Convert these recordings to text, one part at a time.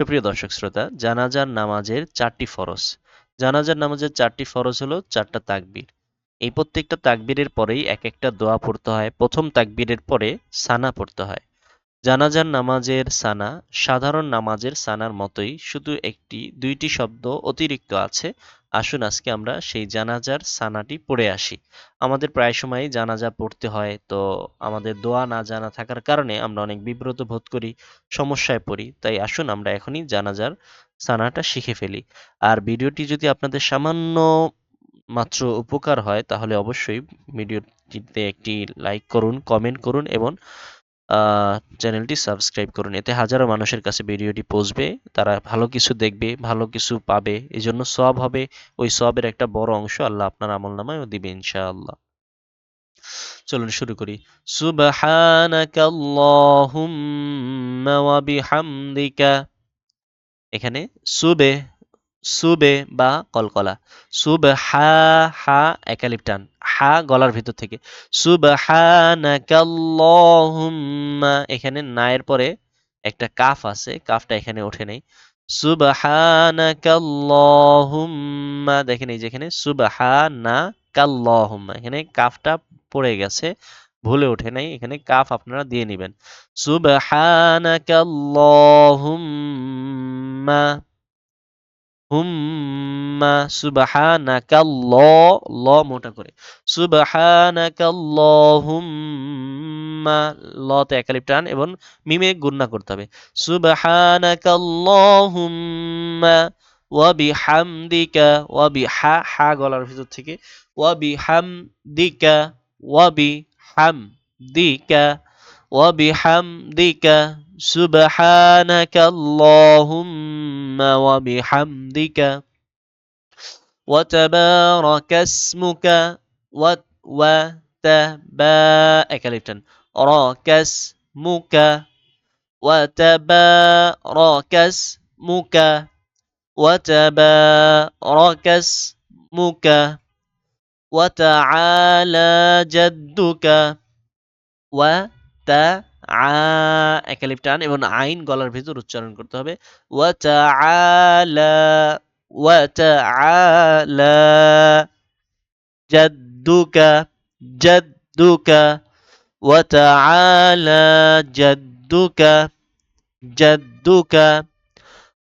সুপ্রিয় দর্শক শ্রোতা, জানাজার নামাজের চারটি ফরজ। জানাজার নামাজের চারটি ফরজ হলো চারটা তাকবির। এই প্রত্যেকটা তাকবীরের পরেই এক একটা দোয়া পড়তে হয়। প্রথম তাকবীরের পরে সানা পড়তে হয়। জানাজার নামাজের সানা, সাধারণ নামাজের সানার মতোই শুধু একটি, দুইটি শব্দ অতিরিক্ত আছে। আসুন আজকে আমরা সেই জানাজার সানাটি পড়ে আসি। আমাদের প্রায় সময়ই জানাজা পড়তে হয়, তো আমাদের দোয়া না জানা থাকার কারণে আমরা অনেক বিব্রত বোধ করি, সমস্যায় পড়ি। তাই আসুন আমরা এখনই জানাজার সানাটা শিখে ফেলি। আর ভিডিওটি যদি আপনাদের সামান্য মাত্র উপকার হয়, তাহলে অবশ্যই ভিডিওটিতে একটি লাইক করুন, কমেন্ট করুন এবং চ্যানেলটি সাবস্ক্রাইব করুন। এতে হাজারো মানুষের কাছে ভিডিওটি পৌঁছবে, তারা ভালো কিছু দেখবে, ভালো কিছু পাবে। এই জন্য সব হবে, ওই সবের একটা বড় অংশ আল্লাহ আপনার আমল নামায় দিবে ইনশাআল্লাহ। চলুন শুরু করি। সুবহানাকা ওয়া বিহামদিকা। এখানে সুবে সুবে বা কলকলা। সুব হা হা, একালিপ টান। হা গলার ভিতর থেকে। সুবহানাকাল্লাহুম্মা, এখানে নায়ের পরে একটা কাফ আছে, কাফটা এখানে ওঠে নেই। সুবহানাকাল্লাহুম্মা, দেখেন এই যেখানে সুবহানাকাল্লাহুম্মা, এখানে কাফটা পড়ে গেছে, ভুলে ওঠে নাই, এখানে কাফ আপনারা দিয়ে নেবেন। সুবহানাকাল্লাহুম্মা হুম্মা সুবহানাকাল্ল ল মোটা করে। সুবহানাকাল্লাহুম্মা লতে একালিপ টান এবং মিমে গুণনা করতে হবে। সুবহানাকাল্লাহুম্মা ওয়া বিহামদিকা ওয়া বিহা হা গলার ভিতর থেকে ওয়া বিহামদিকা وبحمدك سبحانك اللهم وبحمدك وتبارك اسمك وتبارك راك اسمك وتبارك اسمك وتبارك اسمك وتعالى جدك و وت আ একালিপ টান এবং আইন গলার ভিতর উচ্চারণ করতে হবে ওয়াতাআলা ওয়াতাআলা জাদ্দুকা জাদ্দুকা وتعالى جدك جدك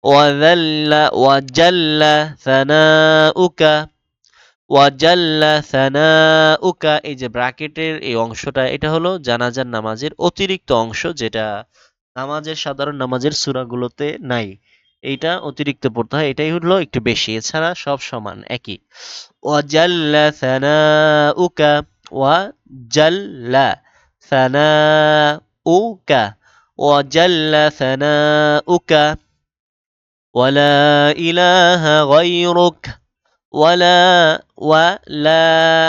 وذل وجل ثناؤك ওয়াজাল্লা সানাউকা, এই যে ব্রাকেটের এই অংশটা, এটা হলো জানাজার নামাজের অতিরিক্ত অংশ যেটা নামাজের, সাধারণ নামাজের সূরাগুলোতে নাই। এইটা অতিরিক্ত পড়তে হয়, এটাই হলো একটু বেশি, এছাড়া সব সমান, একই। ওয়াজাল্লা সানাউকা ওয়াজাল্লা সানাউকা ওয়াজাল্লা সানাউকা, ওয়ালা ইলাহা গায়রুকা। ওয়ালা ওয়ালা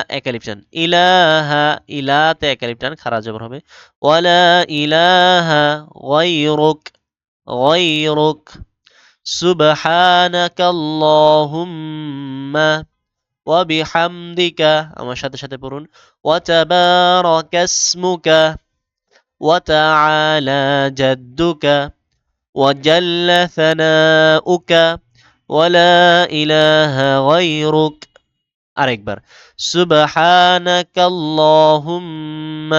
একালিপটান ইলাহা ইলাতে একালিপটান খারা জবর হবে. ওয়ালা ইলাহা গায়রুক গায়রুক সুবহানাকা আল্লাহুম্মা ওয়া বিহামদিকা আমার সাথে সাথে পড়ুন. ওয়া তাবারাকা ইসমুকা ওয়া তাআলা জাদ্দুকা ওয়া জাল্লা সানাউকা ولا إله غيرك. أكبر سبحانك اللهم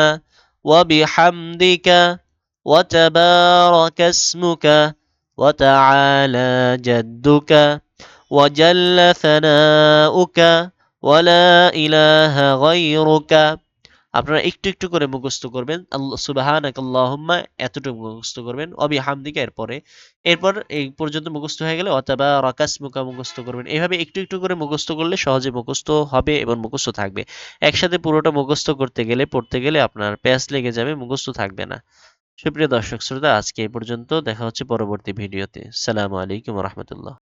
وبحمدك وتبارك اسمك وتعالى جدك وجل ثناؤك ولا إله غيرك. আপনারা একটু একটু করে মুখস্থ করবেন। আল্লাহ, সুবাহানাক আল্লাহুম্মা, এতটুকু মুখস্থ করবেন। অবি হামদিকা এরপরে, এরপর এই পর্যন্ত মুখস্থ হয়ে গেলে অথবা রাকাস মুকা মুখস্থ করবেন। এইভাবে একটু একটু করে মুখস্থ করলে সহজে মুখস্থ হবে এবং মুখস্থ থাকবে। একসাথে পুরোটা মুখস্থ করতে গেলে, পড়তে গেলে আপনার প্যাস লেগে যাবে, মুখস্থ থাকবে না। সুপ্রিয় দর্শক, শ্রোতা, আজকে এই পর্যন্ত দেখা হচ্ছে পরবর্তী ভিডিওতে। সালামু আলাইকুম রহমতুল্লাহ।